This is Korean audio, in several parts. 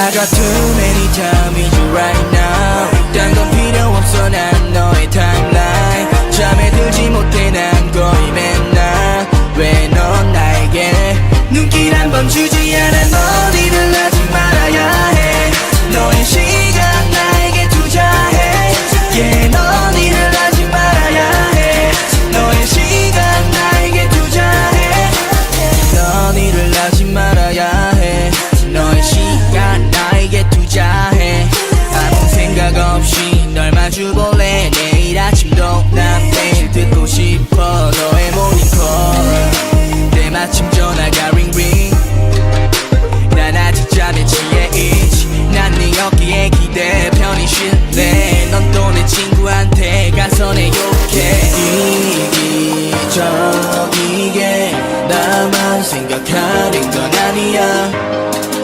I got too many time with you right now. 딴건 필요 없어 난 너의 timeline. 잠에 들지 못해 난 거의 맨날. 왜 넌 나에게 눈길 한 번 주지 않아? 넌 일을 하지 말아야 친구한테 가서 내 욕해. 이기적이게 나만 생각하는 건 아니야.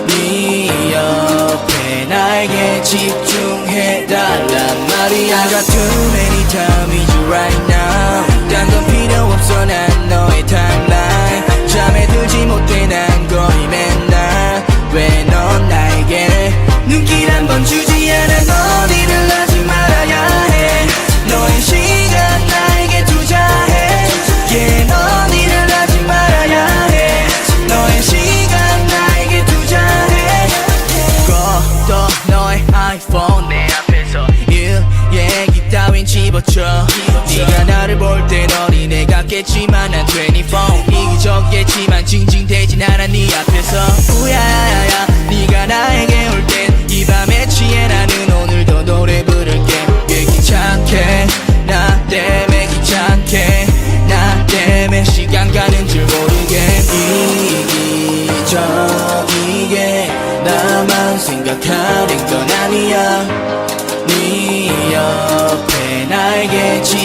네 옆에 나에게 집중해달란 말이야. I got too many time with you right now 같겠지만 난 24 이기적이겠지만 징징대진 않아 네 앞에서. 우야야야야 네가 나에게 올 땐 이 밤에 취해 나는 오늘도 노래 부를게. 왜 귀찮게? 나 때문에 귀찮게. 나 때문에 시간 가는 줄 모르게. 이기적이게 나만 생각하는 건 아니야. 네 옆에 나에게 집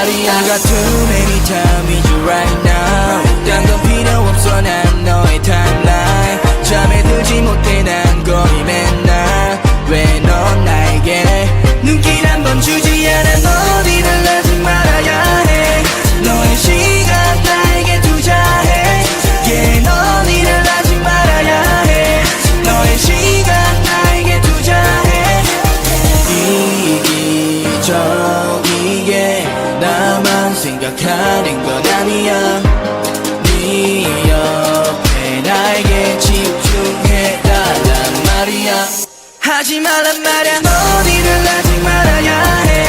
중해달란 말이야 I got too many time with you right now 생각하는 건 아니야. 네 옆에 나에게 집중해달란 말이야. 하지 말란 말야. 넌 일을 하지 말아야 해